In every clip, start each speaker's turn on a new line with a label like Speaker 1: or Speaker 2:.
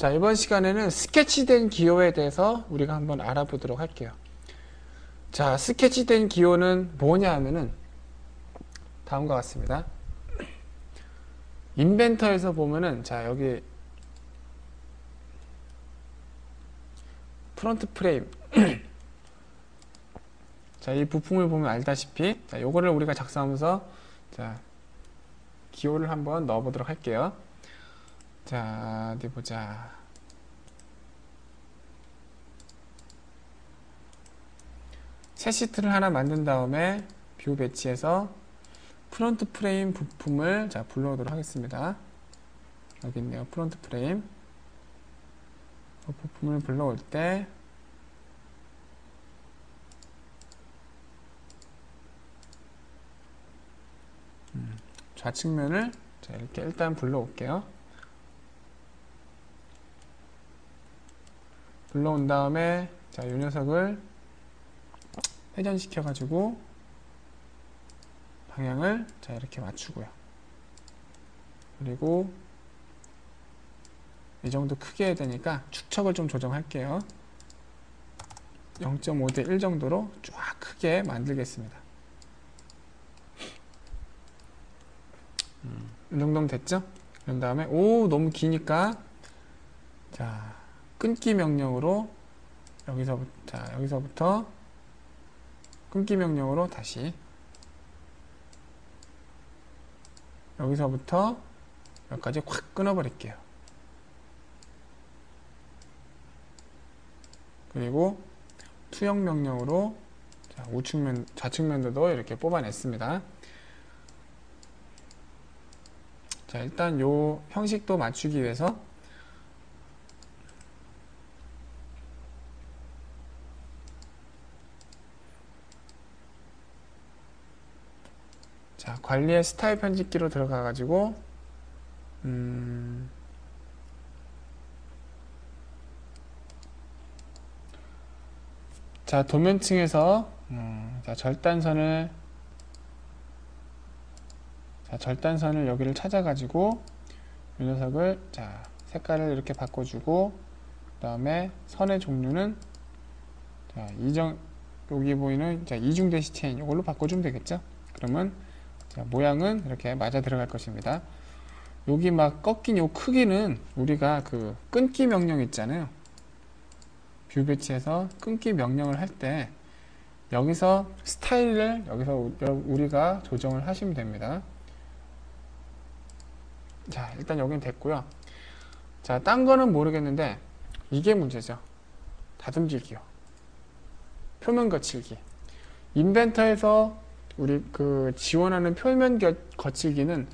Speaker 1: 자, 이번 시간에는 스케치된 기호에 대해서 우리가 한번 알아보도록 할게요. 자, 스케치된 기호는 뭐냐 하면은 다음과 같습니다. 인벤터에서 보면은 자, 여기 프론트 프레임 자, 이 부품을 보면 알다시피 자, 요거를 우리가 작성하면서 자, 기호를 한번 넣어 보도록 할게요. 자, 어디 보자. 새 시트를 하나 만든 다음에 뷰 배치해서 프론트 프레임 부품을 자 불러오도록 하겠습니다. 여기 있네요. 프론트 프레임. 그 부품을 불러올 때 음, 좌측면을 자, 이렇게 일단 불러올게요. 불러온 다음에 자, 이 녀석을 회전시켜 가지고 방향을 자 이렇게 맞추고요. 그리고 이 정도 크게 해야 되니까 축척을 좀 조정할게요. 0.5 대 1 정도로 쫙 크게 만들겠습니다. 음, 이 정도면 됐죠? 그런 다음에 오 너무 기니까 자 끊기 명령으로 여기서 자 여기서부터 끊기 명령으로 다시 여기서부터 여기까지 확 끊어버릴게요. 그리고 투영 명령으로 자, 우측면, 좌측면도도 이렇게 뽑아냈습니다. 자, 일단 요 형식도 맞추기 위해서 자, 관리의 스타일 편집기로 들어가 가지고 음, 자, 도면층에서 음, 자, 절단선을 자, 절단선을 여기를 찾아 가지고 이 녀석을 자, 색깔을 이렇게 바꿔 주고 그 다음에 선의 종류는 자, 이정 여기 보이는 자, 이중 대시 체인 이걸로 바꿔 주면 되겠죠? 그러면 자, 모양은 이렇게 맞아 들어갈 것입니다. 여기 막 꺾인 요 크기는 우리가 그 끊기 명령 있잖아요. 뷰 배치에서 끊기 명령을 할 때 여기서 스타일을 여기서 우리가 조정을 하시면 됩니다. 자, 일단 여기는 됐고요. 자, 딴 거는 모르겠는데 이게 문제죠. 다듬질기요. 표면 거칠기. 인벤터에서 우리 그 지원하는 표면 거칠기는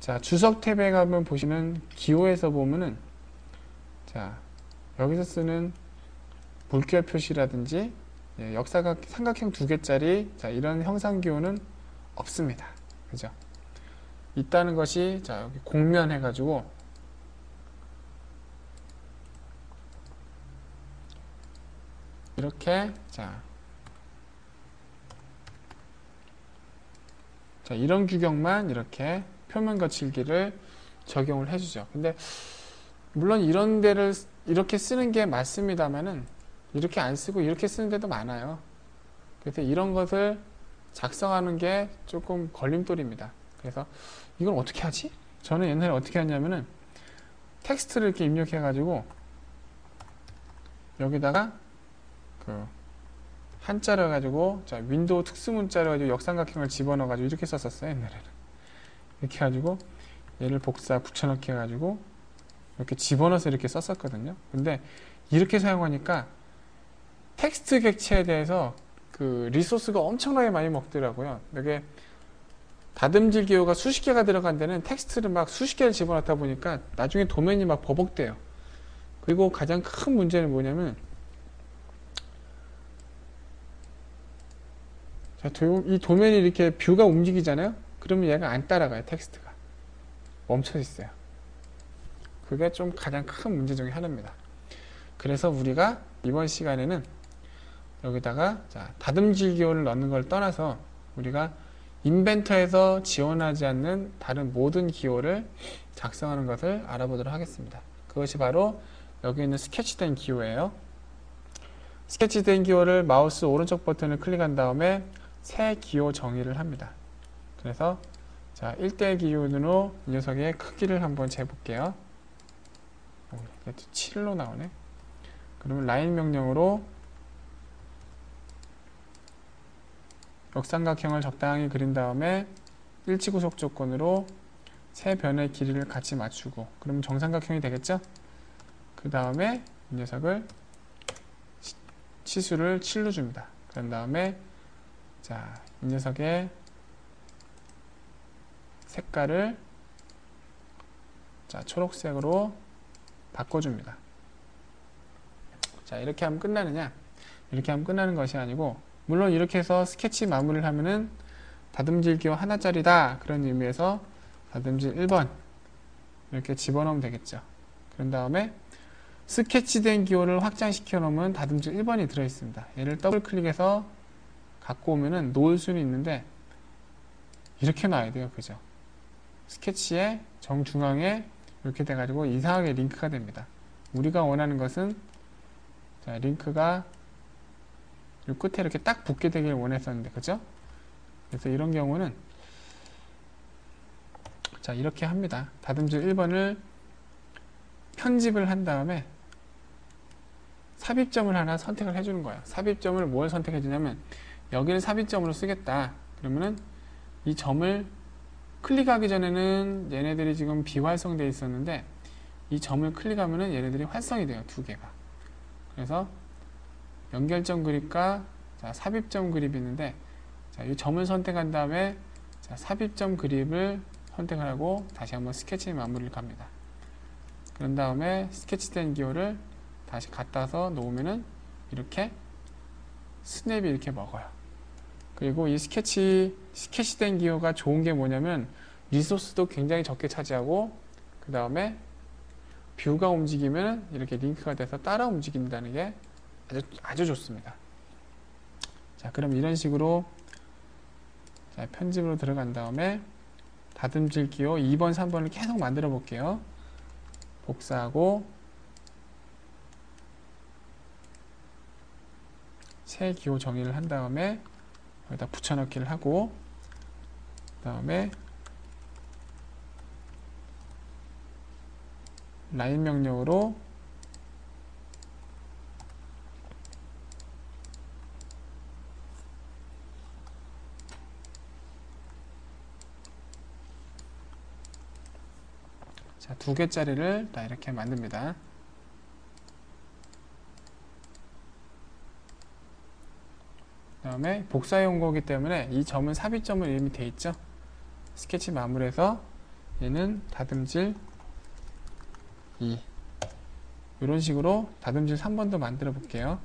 Speaker 1: 자 주석 탭에 가면 보시는 기호에서 보면은 자 여기서 쓰는 물결 표시라든지 예, 역사각 삼각형 두 개짜리 자 이런 형상 기호는 없습니다. 그죠? 있다는 것이 자 여기 공면 해가지고 이렇게 자 자, 이런 규격만 이렇게 표면 거칠기를 적용을 해주죠. 근데 물론 이런 데를 이렇게 쓰는 게 맞습니다만은 이렇게 안 쓰고 이렇게 쓰는 데도 많아요. 그래서 이런 것을 작성하는 게 조금 걸림돌입니다. 그래서 이걸 어떻게 하지? 저는 옛날에 어떻게 했냐면은 텍스트를 이렇게 입력해 가지고 여기다가 그 한자로 해가지고 자 윈도우 특수문자로 해가지고 역삼각형을 집어넣어 가지고 이렇게 썼었어요 옛날에는. 이렇게 해가지고 얘를 복사 붙여넣기 해가지고 이렇게 집어넣어서 이렇게 썼었거든요. 근데 이렇게 사용하니까 텍스트 객체에 대해서 그 리소스가 엄청나게 많이 먹더라고요. 이게 다듬질 기호가 수십 개가 들어간 데는 텍스트를 막 수십 개를 집어넣다 보니까 나중에 도면이 막 버벅대요. 그리고 가장 큰 문제는 뭐냐면 자, 이 도면이 이렇게 뷰가 움직이잖아요? 그러면 얘가 안 따라가요, 텍스트가. 멈춰 있어요. 그게 좀 가장 큰 문제 중에 하나입니다. 그래서 우리가 이번 시간에는 여기다가 자, 다듬질 기호를 넣는 걸 떠나서 우리가 인벤터에서 지원하지 않는 다른 모든 기호를 작성하는 것을 알아보도록 하겠습니다. 그것이 바로 여기 있는 스케치된 기호예요. 스케치된 기호를 마우스 오른쪽 버튼을 클릭한 다음에 새 기호 정의를 합니다. 그래서 자 1대 기준으로 이 녀석의 크기를 한번 재볼게요. 오, 이게 7로 나오네. 그러면 라인 명령으로 역삼각형을 적당히 그린 다음에 일치구속 조건으로 세 변의 길이를 같이 맞추고 그러면 정삼각형이 되겠죠? 그 다음에 이 녀석을 치- 치수를 7로 줍니다. 그런 다음에 자, 이 녀석의 색깔을 자, 초록색으로 바꿔줍니다. 자, 이렇게 하면 끝나느냐? 이렇게 하면 끝나는 것이 아니고 물론 이렇게 해서 스케치 마무리를 하면은 다듬질 기호 하나짜리다 그런 의미에서 다듬질 1번 이렇게 집어넣으면 되겠죠. 그런 다음에 스케치된 기호를 확장시켜 놓으면 다듬질 1번이 들어있습니다. 얘를 더블 클릭해서 갖고 오면은 놓을 수는 있는데 이렇게 놔야 돼요. 그죠? 스케치의 정중앙에 이렇게 돼가지고 이상하게 링크가 됩니다. 우리가 원하는 것은 자, 링크가 이 끝에 이렇게 딱 붙게 되길 원했었는데 그죠? 그래서 이런 경우는 자 이렇게 합니다. 다듬질 1번을 편집을 한 다음에 삽입점을 하나 선택을 해주는 거예요. 삽입점을 뭘 선택해 주냐면 여기를 삽입점으로 쓰겠다. 그러면은 이 점을 클릭하기 전에는 얘네들이 지금 비활성되어 있었는데 이 점을 클릭하면은 얘네들이 활성이 돼요. 두 개가. 그래서 연결점 그립과 자, 삽입점 그립이 있는데 자, 이 점을 선택한 다음에 자, 삽입점 그립을 선택을 하고 다시 한번 스케치 마무리를 갑니다. 그런 다음에 스케치된 기호를 다시 갖다서 놓으면은 이렇게 스냅이 이렇게 먹어요. 그리고 이 스케치 스케치된 기호가 좋은 게 뭐냐면 리소스도 굉장히 적게 차지하고 그 다음에 뷰가 움직이면 이렇게 링크가 돼서 따라 움직인다는 게 아주 아주 좋습니다. 자, 그럼 이런 식으로 자, 편집으로 들어간 다음에 다듬질 기호 2번, 3번을 계속 만들어 볼게요. 복사하고 새 기호 정의를 한 다음에 여기다 붙여넣기를 하고 그 다음에 라인 명령으로 자, 두 개짜리를 다 이렇게 만듭니다. 다음에 복사용 거기 때문에 이 점은 삽입점을 이미 돼 있죠. 스케치 마무리해서 얘는 다듬질 2 이런 식으로 다듬질 3번도 만들어 볼게요.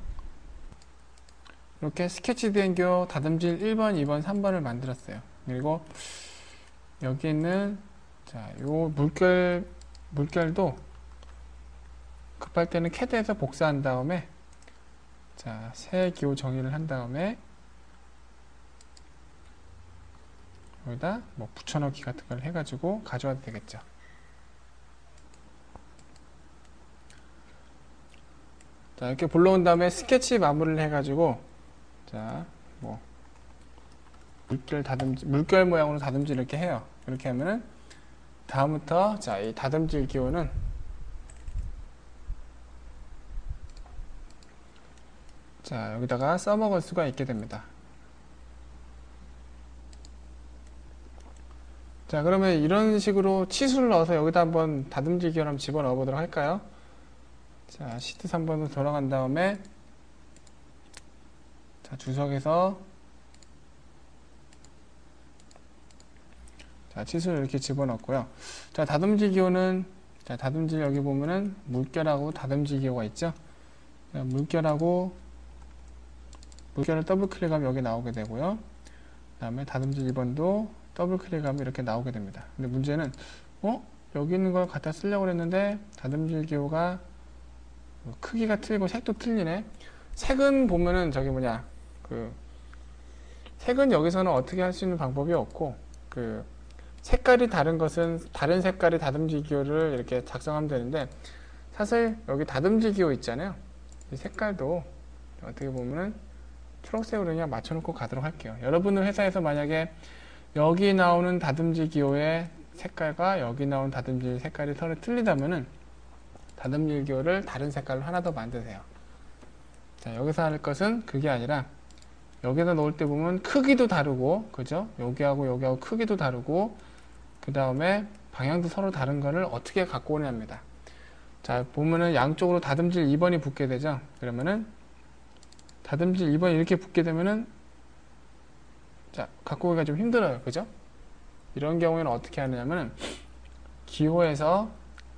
Speaker 1: 이렇게 스케치 된교 다듬질 1번, 2번, 3번을 만들었어요. 그리고 여기 있는 자, 요 물결 물결도 급할 때는 캐드에서 복사한 다음에 자, 새 기호 정의를 한 다음에 여기다 뭐 붙여넣기 같은 걸 해가지고 가져와도 되겠죠. 자, 이렇게 불러온 다음에 스케치 마무리를 해가지고 자, 뭐 물결 다듬질, 물결 모양으로 다듬질 이렇게 해요. 이렇게 하면은 다음부터 자, 이 다듬질 기호는 자, 여기다가 써먹을 수가 있게 됩니다. 자, 그러면 이런 식으로 치수를 넣어서 여기다 한번 다듬질 기호를 한번 집어넣어 보도록 할까요? 자, 시트 3번으로 돌아간 다음에 자, 주석에서 자, 치수를 이렇게 집어넣고요. 자, 다듬질 기호는 자, 다듬질 여기 보면은 물결하고 다듬질 기호가 있죠. 자, 물결하고 물결을 더블 클릭하면 여기 나오게 되고요. 그 다음에 다듬질 2번도 더블 클릭하면 이렇게 나오게 됩니다. 근데 문제는 어? 여기 있는 걸 갖다 쓰려고 했는데 다듬질 기호가 크기가 틀리고 색도 틀리네. 색은 보면은 저기 뭐냐 그 색은 여기서는 어떻게 할 수 있는 방법이 없고 그 색깔이 다른 것은 다른 색깔의 다듬질 기호를 이렇게 작성하면 되는데 사실 여기 다듬질 기호 있잖아요. 이 색깔도 어떻게 보면은 초록색으로 그냥 맞춰놓고 가도록 할게요. 여러분들 회사에서 만약에 여기 나오는 다듬질 기호의 색깔과 여기 나온 다듬질 색깔이 서로 틀리다면은 다듬질 기호를 다른 색깔로 하나 더 만드세요. 자, 여기서 할 것은 그게 아니라 여기다 놓을 때 보면 크기도 다르고, 그죠? 여기하고 여기하고 크기도 다르고, 그 다음에 방향도 서로 다른 거를 어떻게 갖고 오냐입니다. 자, 보면은 양쪽으로 다듬질 2번이 붙게 되죠? 그러면은 다듬질 2번이 이렇게 붙게 되면은 자, 갖고 오기가 좀 힘들어요. 그죠? 이런 경우에는 어떻게 하느냐면은 기호에서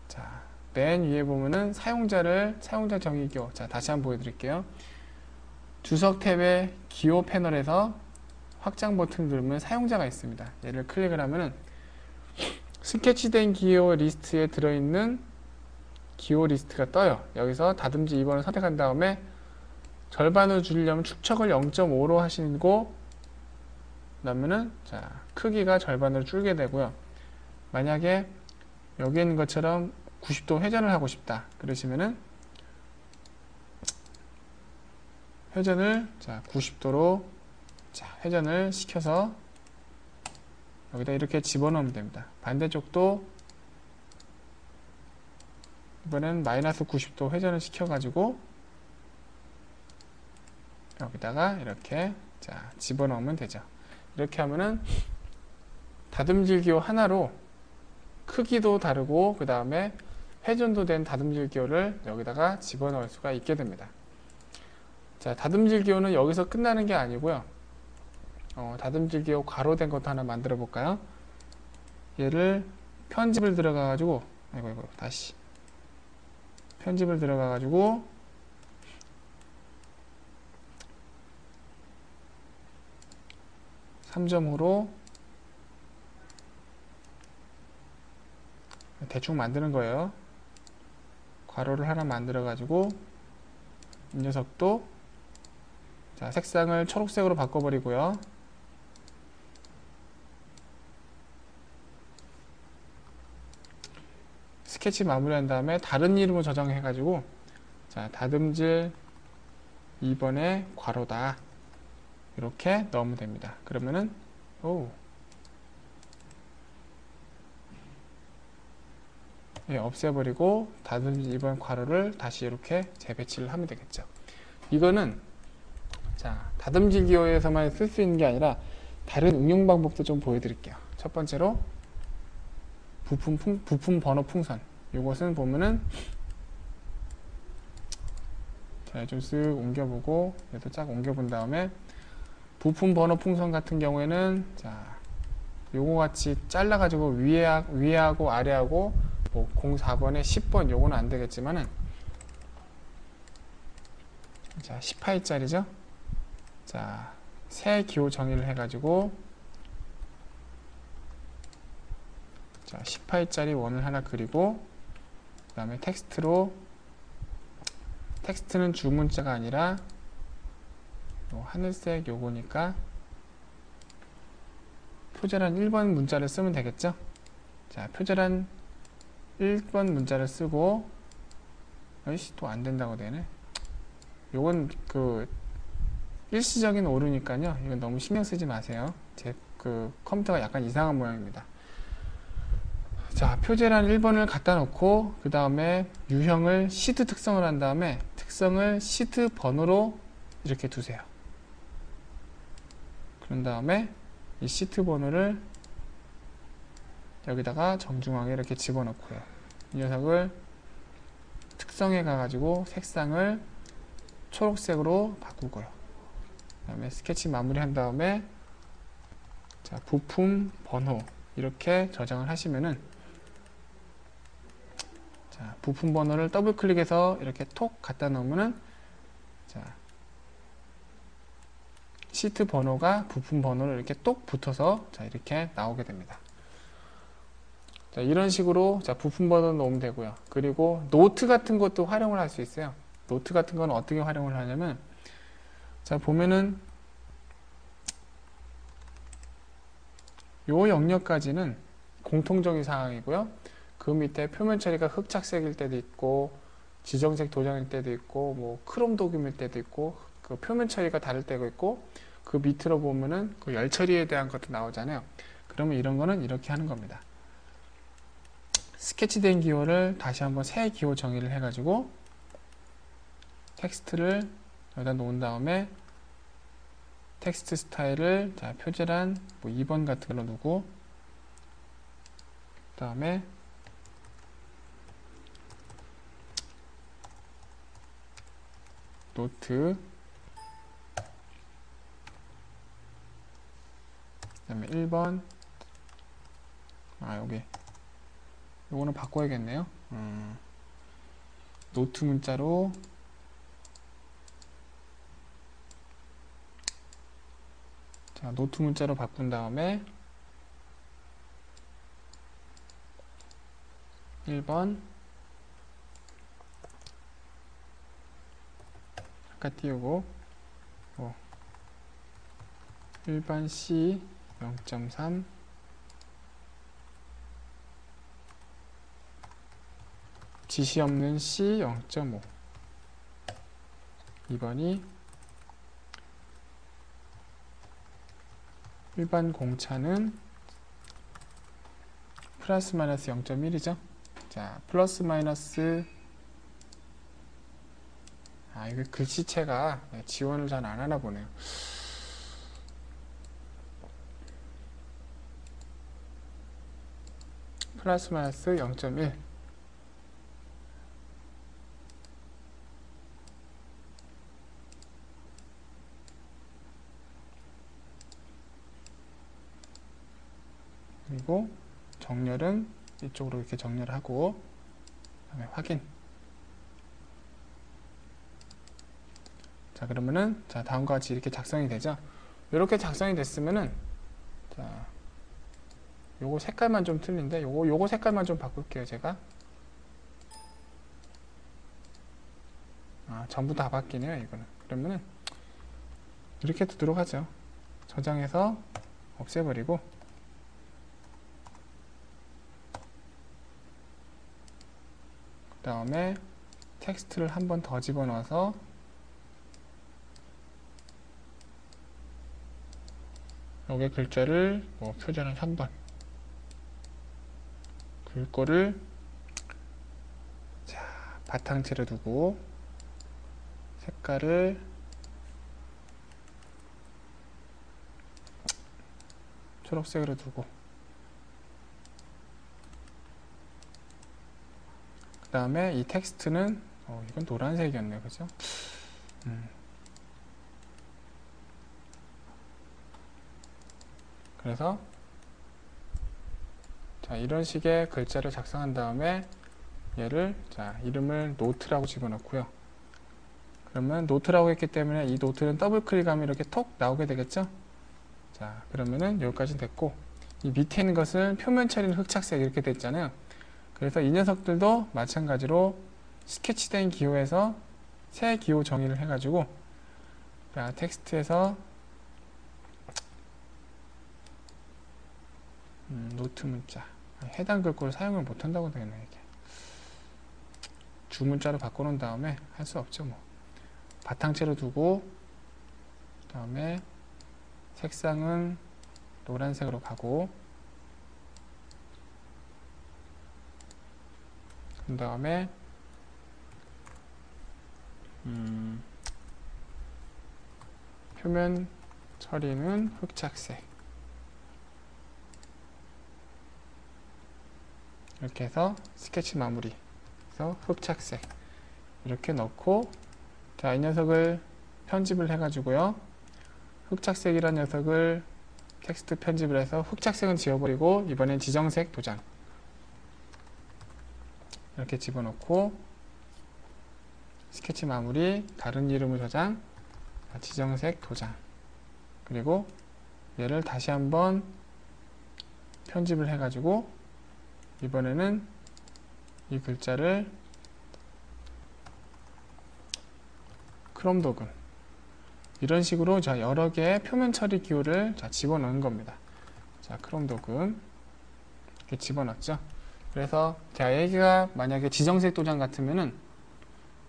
Speaker 1: 자, 맨 위에 보면은 사용자를 사용자 정의 기호. 자, 다시 한번 보여 드릴게요. 주석 탭의 기호 패널에서 확장 버튼을 누르면 사용자가 있습니다. 얘를 클릭을 하면은 스케치된 기호 리스트에 들어있는 기호 리스트가 떠요. 여기서 다듬지 2번을 선택한 다음에 절반으로 줄이려면 축척을 0.5로 하시고 그러면은 자 크기가 절반으로 줄게 되고요. 만약에 여기 있는 것처럼 90도 회전을 하고 싶다. 그러시면은 회전을 자 90도로 자 회전을 시켜서 여기다 이렇게 집어넣으면 됩니다. 반대쪽도 이번엔 마이너스 90도 회전을 시켜가지고 여기다가 이렇게 자 집어넣으면 되죠. 이렇게 하면은 다듬질 기호 하나로 크기도 다르고 그 다음에 회전도 된 다듬질 기호를 여기다가 집어넣을 수가 있게 됩니다. 자 다듬질 기호는 여기서 끝나는 게 아니고요. 어, 다듬질 기호 괄호된 것도 하나 만들어 볼까요? 얘를 편집을 들어가 가지고 아이고 이고 다시 편집을 들어가 가지고 3점으로 대충 만드는 거예요. 괄호를 하나 만들어 가지고 이 녀석도 자 색상을 초록색으로 바꿔버리고요. 스케치 마무리한 다음에 다른 이름으로 저장해 가지고 자 다듬질 2번의 괄호다 이렇게 넣으면 됩니다. 그러면은 오 예, 없애버리고 다듬질 2번 괄호를 다시 이렇게 재배치를 하면 되겠죠. 이거는 자 다듬질 기호에서만 쓸 수 있는 게 아니라 다른 응용 방법도 좀 보여드릴게요. 첫 번째로 부품, 풍, 부품 번호 풍선. 이것은 보면은 자, 좀쓱 옮겨보고 얘도 쫙 옮겨본 다음에 부품 번호 풍선 같은 경우에는 자, 요거 같이 잘라 가지고 위에, 위에하고 아래하고 뭐 04번에 10번 요거는 안 되겠지만은 자, 18짜리죠? 자, 새 기호 정의를 해 가지고 자, 18짜리 원을 하나 그리고 그 다음에 텍스트로 텍스트는 주문자가 아니라 요 하늘색 요거니까 표절한 1번 문자를 쓰면 되겠죠? 자, 표절한 1번 문자를 쓰고 아이씨 또 안 된다고 되네. 요건 그 일시적인 오류니까요. 이건 너무 신경 쓰지 마세요. 제 그 컴퓨터가 약간 이상한 모양입니다. 자, 표제란 1번을 갖다 놓고 그 다음에 유형을 시트 특성을 한 다음에 특성을 시트 번호로 이렇게 두세요. 그런 다음에 이 시트 번호를 여기다가 정중하게 이렇게 집어넣고요. 이 녀석을 특성에 가가지고 색상을 초록색으로 바꾸고요. 그 다음에 스케치 마무리한 다음에 자, 부품 번호 이렇게 저장을 하시면은 자, 부품 번호를 더블 클릭해서 이렇게 톡 갖다 놓으면은 자, 시트 번호가 부품 번호를 이렇게 똑 붙어서 자, 이렇게 나오게 됩니다. 자, 이런 식으로 자, 부품 번호 넣으면 되고요. 그리고 노트 같은 것도 활용을 할 수 있어요. 노트 같은 건 어떻게 활용을 하냐면 자, 보면은 요 영역까지는 공통적인 상황이고요. 그 밑에 표면 처리가 흑착색일 때도 있고 지정색 도장일 때도 있고 뭐 크롬 도금일 때도 있고 그 표면 처리가 다를 때가 있고 그 밑으로 보면은 그 열 처리에 대한 것도 나오잖아요. 그러면 이런 거는 이렇게 하는 겁니다. 스케치된 기호를 다시 한번 새 기호 정의를 해가지고 텍스트를 여기다 놓은 다음에 텍스트 스타일을 자 표제란 뭐 2번 같은 걸로 두고 그 다음에 노트 그 다음에 1번. 아 여기 요거는 바꿔야겠네요. 음, 노트 문자로. 자 노트 문자로 바꾼 다음에 1번. 아까 띄우고. 뭐 일반 C 0.3 지시 없는 C 0.5 2번이 일반 공차는 플러스 마이너스 0.1이죠. 자 플러스 마이너스 아 이게 글씨체가 지원을 잘 안 하나 보네요 플러스 마이너스 0.1 그리고 정렬은 이쪽으로 이렇게 정렬하고 그다음에 확인. 자 그러면은 자 다음과 같이 이렇게 작성이 되죠? 이렇게 작성이 됐으면은 자 요거 색깔만 좀 틀린데 요거 요거 색깔만 좀 바꿀게요 제가. 아 전부 다 바뀌네요 이거는. 그러면은 이렇게 두도록 하죠. 저장해서 없애버리고. 그 다음에 텍스트를 한 번 더 집어넣어서 여기 글자를 뭐 표제는 3번 글꼴을 자 바탕채로 두고 색깔을 초록색으로 두고 그 다음에 이 텍스트는 어, 이건 노란색이었네요 그죠 음. 그래서 자 이런 식의 글자를 작성한 다음에 얘를 자 이름을 노트라고 집어넣고요. 그러면 노트라고 했기 때문에 이 노트는 더블 클릭하면 이렇게 톡 나오게 되겠죠? 자 그러면은 여기까지 됐고 이 밑에 있는 것은 표면 처리는 흑착색 이렇게 됐잖아요. 그래서 이 녀석들도 마찬가지로 스케치된 기호에서 새 기호 정의를 해가지고 자 텍스트에서 음, 노트 문자 해당 글꼴을 사용을 못한다고 되겠네 이게. 주문자로 바꿔놓은 다음에 할 수 없죠 뭐. 바탕채로 두고 그 다음에 색상은 노란색으로 가고 그 다음에 음, 표면 처리는 흑착색 이렇게 해서 스케치 마무리. 그래서 흑착색. 이렇게 넣고 자 이 녀석을 편집을 해 가지고요. 흑착색이란 녀석을 텍스트 편집을 해서 흑착색은 지워버리고 이번엔 지정색 도장. 이렇게 집어넣고 스케치 마무리 다른 이름을 저장 지정색 도장. 그리고 얘를 다시 한번 편집을 해 가지고 이번에는 이 글자를 크롬 도금 이런 식으로 자 여러 개의 표면 처리 기호를 자 집어넣은 겁니다. 자 크롬 도금 이렇게 집어넣었죠. 그래서 자 여기가 만약에 지정색 도장 같으면은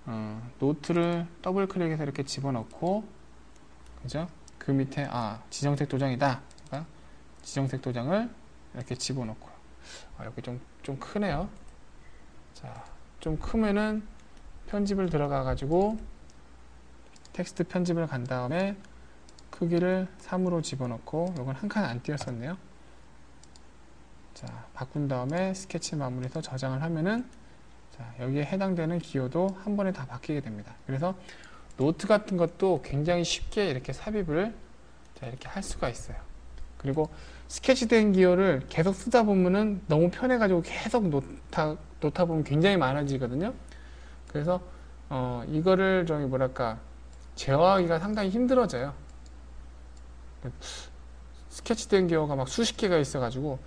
Speaker 1: 어, 노트를 더블 클릭해서 이렇게 집어넣고 그죠? 그 밑에 아 지정색 도장이다. 그러니까 지정색 도장을 이렇게 집어넣고요. 아, 여기 좀, 좀 크네요. 자, 좀 크면은 편집을 들어가 가지고 텍스트 편집을 간 다음에 크기를 3으로 집어넣고 이건 한 칸 안 띄었었네요. 자, 바꾼 다음에 스케치 마무리해서 저장을 하면은 자, 여기에 해당되는 기호도 한 번에 다 바뀌게 됩니다. 그래서 노트 같은 것도 굉장히 쉽게 이렇게 삽입을 자, 이렇게 할 수가 있어요. 그리고 스케치된 기호를 계속 쓰다 보면은 너무 편해가지고 계속 놓다, 놓다 보면 굉장히 많아지거든요. 그래서 어, 이거를 저기 뭐랄까 제어하기가 상당히 힘들어져요. 스케치된 기호가 막 수십 개가 있어가지고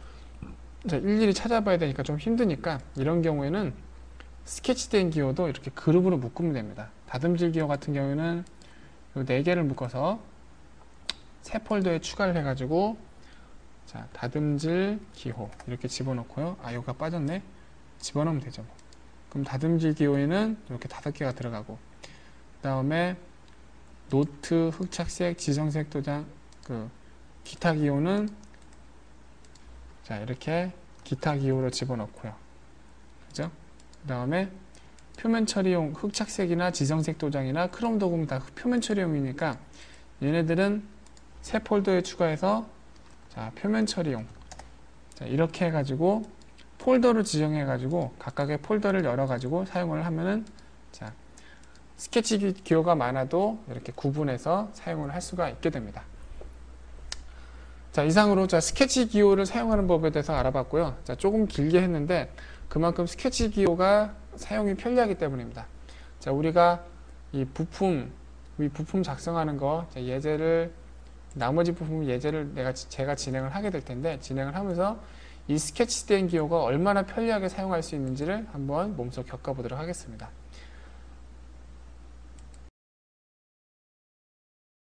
Speaker 1: 자, 일일이 찾아봐야 되니까 좀 힘드니까 이런 경우에는 스케치된 기호도 이렇게 그룹으로 묶으면 됩니다. 다듬질 기호 같은 경우에는 요네 개를 묶어서 새 폴더에 추가를 해가지고 자 다듬질 기호 이렇게 집어넣고요. 아 여기가 빠졌네. 집어넣으면 되죠. 뭐. 그럼 다듬질 기호에는 이렇게 다섯 개가 들어가고 그 다음에 노트, 흑착색, 지정색 도장, 그 기타 기호는 자 이렇게 기타 기호로 집어넣고요. 그죠? 그 다음에 표면 처리용 흑착색이나 지정색 도장이나 크롬 도금 다 표면 처리용이니까 얘네들은 새 폴더에 추가해서 자 표면 처리용 자 이렇게 해가지고 폴더를 지정해가지고 각각의 폴더를 열어가지고 사용을 하면은 자 스케치 기- 기호가 많아도 이렇게 구분해서 사용을 할 수가 있게 됩니다. 자 이상으로 자 스케치 기호를 사용하는 법에 대해서 알아봤고요. 자 조금 길게 했는데 그만큼 스케치 기호가 사용이 편리하기 때문입니다. 자 우리가 이 부품 이 부품 작성하는 거 자, 예제를 나머지 부품 예제를 내가 지- 제가 진행을 하게 될 텐데 진행을 하면서 이 스케치된 기호가 얼마나 편리하게 사용할 수 있는지를 한번 몸소 겪어보도록 하겠습니다.